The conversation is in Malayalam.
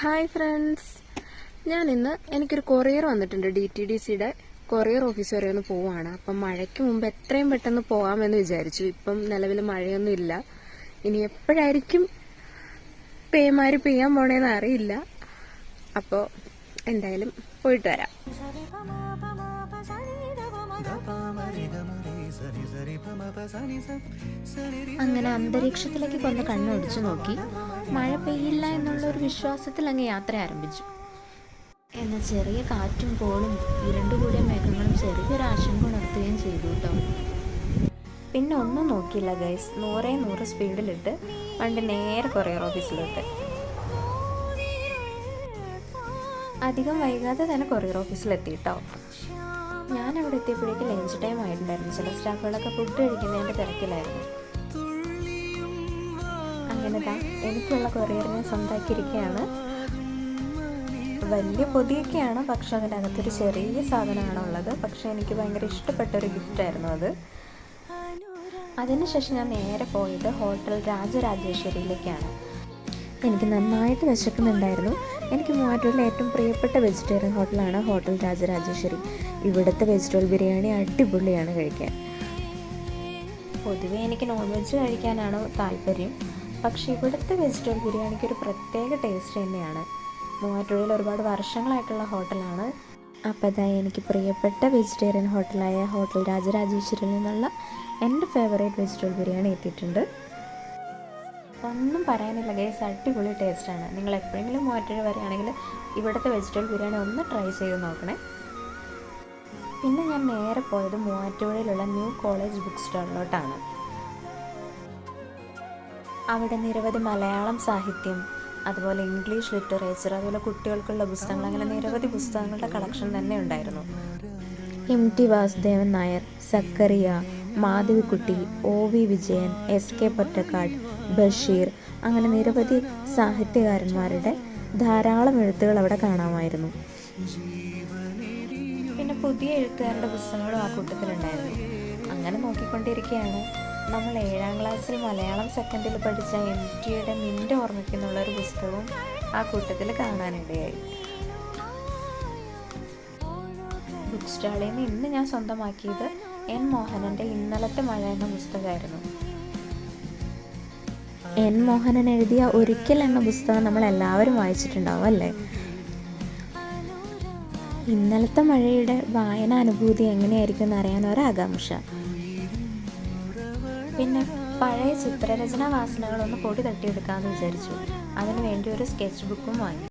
ഹായ് ഫ്രണ്ട്സ് ഞാൻ ഇന്ന് എനിക്കൊരു കൊറിയർ വന്നിട്ടുണ്ട് ഡി ടി ഡി സിയുടെ കൊറിയർ ഓഫീസ് വരെ ഒന്ന് പോവാണ്. അപ്പം മഴയ്ക്ക് മുമ്പ് എത്രയും പെട്ടെന്ന് പോകാമെന്ന് വിചാരിച്ചു. ഇപ്പം നിലവിൽ മഴയൊന്നും ഇല്ല. ഇനി എപ്പോഴായിരിക്കും പേമാര് പെയ്യാൻ പോണേന്ന് അറിയില്ല. അപ്പോൾ എന്തായാലും പോയിട്ട് വരാം. അങ്ങനെ അന്തരീക്ഷത്തിലേക്ക് കൊന്ന് കണ്ണൊടിച്ചു നോക്കി. മഴ പെയ്യില്ല എന്നുള്ള ഒരു വിശ്വാസത്തിൽ അങ്ങ് യാത്ര ആരംഭിച്ചു. എന്നാൽ ചെറിയ കാറ്റും കോളും ഇരുണ്ടുകൂടിയ മേഘങ്ങളും ചെറിയൊരു ആശങ്ക ഉണർത്തുകയും ചെയ്തു കേട്ടോ പിന്നെ ഒന്നും നോക്കിയില്ല ഗൈസ് നൂറേ നൂറ് സ്പീഡിലിട്ട് വണ്ടി നേരെ കൊറിയർ ഓഫീസിലോട്ട് അധികം വൈകാതെ തന്നെ കൊറിയർ ഓഫീസിലെത്തി കേട്ടോ ഞാൻ അവിടെ എത്തിയപ്പോഴേക്ക് ലഞ്ച് ടൈം ആയിട്ടുണ്ടായിരുന്നു. ചില സ്റ്റാഫുകളൊക്കെ ഫുഡ് കഴിക്കുന്നതിന്റെ തിരക്കിലായിരുന്നു. അങ്ങനെ താ എനിക്കുള്ള കൊറിയറിനെ സ്വന്തമാക്കിയിരിക്കുകയാണ് വലിയ പൊതിയൊക്കെയാണ് പക്ഷെ അതിനകത്തൊരു ചെറിയ സാധനമാണ് ഉള്ളത്. പക്ഷെ എനിക്ക് ഭയങ്കര ഇഷ്ടപ്പെട്ട ഒരു ഗിഫ്റ്റായിരുന്നു അത്. അതിനുശേഷം ഞാൻ നേരെ പോയത് ഹോട്ടൽ രാജരാജേശ്വരിയിലേക്കാണ്. എനിക്ക് നന്നായിട്ട് വിശക്കുന്നുണ്ടായിരുന്നു. എനിക്ക് മൂവാറ്റൂരിലെ ഏറ്റവും പ്രിയപ്പെട്ട വെജിറ്റേറിയൻ ഹോട്ടലാണ് ഹോട്ടൽ രാജരാജേശ്വരി. ഇവിടുത്തെ വെജിറ്റബിൾ ബിരിയാണി അടിപൊളിയാണ് കഴിക്കാൻ. പൊതുവേ എനിക്ക് നോൺ വെജ് കഴിക്കാനാണ് താല്പര്യം. പക്ഷേ ഇവിടുത്തെ വെജിറ്റബിൾ ബിരിയാണിക്ക് ഒരു പ്രത്യേക ടേസ്റ്റ് തന്നെയാണ്. മൂവാറ്റൂരിൽ ഒരുപാട് വർഷങ്ങളായിട്ടുള്ള ഹോട്ടലാണ് അപ്പോൾ അതായി എനിക്ക് പ്രിയപ്പെട്ട വെജിറ്റേറിയൻ ഹോട്ടലായ ഹോട്ടൽ രാജരാജേശ്വരിയിൽ നിന്നുള്ള എന്റെ ഫേവറേറ്റ് വെജിറ്റബിൾ ബിരിയാണി എത്തിയിട്ടുണ്ട്. ഒന്നും പറയാനില്ല. ഗേസ് അടിപൊളി ടേസ്റ്റാണ്. നിങ്ങൾ എപ്പോഴെങ്കിലും മൂവാറ്റുപുഴ വരികയാണെങ്കിൽ ഇവിടുത്തെ വെജിറ്റബിൾ ബിരിയാണി ഒന്ന് ട്രൈ ചെയ്ത് നോക്കണേ. പിന്നെ ഞാൻ നേരെ പോയത് മൂവാറ്റുപുഴയിലുള്ള ന്യൂ കോളേജ് ബുക്ക് സ്റ്റാളിലോട്ടാണ് അവിടെ നിരവധി മലയാളം സാഹിത്യം അതുപോലെ ഇംഗ്ലീഷ് ലിറ്ററേച്ചർ അതുപോലെ കുട്ടികൾക്കുള്ള പുസ്തകങ്ങൾ അങ്ങനെ നിരവധി പുസ്തകങ്ങളുടെ കളക്ഷൻ തന്നെ ഉണ്ടായിരുന്നു. M T Vasudevan Nair Zacharia Madhavikutty O V Vijayan S K Pottekkatt Basheer അങ്ങനെ നിരവധി സാഹിത്യകാരന്മാരുടെ ധാരാളം എഴുത്തുകൾ അവിടെ കാണാമായിരുന്നു. പിന്നെ പുതിയ എഴുത്തുകാരുടെ പുസ്തകങ്ങളും ആ കൂട്ടത്തിലുണ്ടായിരുന്നു. അങ്ങനെ നോക്കിക്കൊണ്ടിരിക്കുകയാണ്. നമ്മൾ ഏഴാം ക്ലാസ്സിൽ മലയാളം സെക്കൻഡിൽ പഠിച്ച എം ടിയുടെ നിന്റെ ഓർമ്മയ്ക്കെന്നുള്ള ഒരു പുസ്തകവും ആ കൂട്ടത്തിൽ കാണാനിടയായി. ബുക്ക് സ്റ്റാളിൽ നിന്ന് ഇന്ന് ഞാൻ സ്വന്തമാക്കിയത് എൻ മോഹനന്റെ ഇന്നലത്തെ മഴ എന്ന പുസ്തകമായിരുന്നു എൻ മോഹനൻ എഴുതിയ ഒരിക്കൽ എന്ന പുസ്തകം നമ്മൾ എല്ലാവരും വായിച്ചിട്ടുണ്ടാവും അല്ലേ? ഇന്നലത്തെ മഴയുടെ വായന അനുഭൂതി എങ്ങനെയായിരിക്കും എന്ന് അറിയാൻ ഒരാകാംക്ഷ. പിന്നെ പഴയ ചിത്രരചനാ വാസനകളൊന്ന് പൊടി തട്ടിയെടുക്കാമെന്ന് വിചാരിച്ചു. അതിനു വേണ്ടി ഒരു സ്കെച്ച് ബുക്കും വാങ്ങി.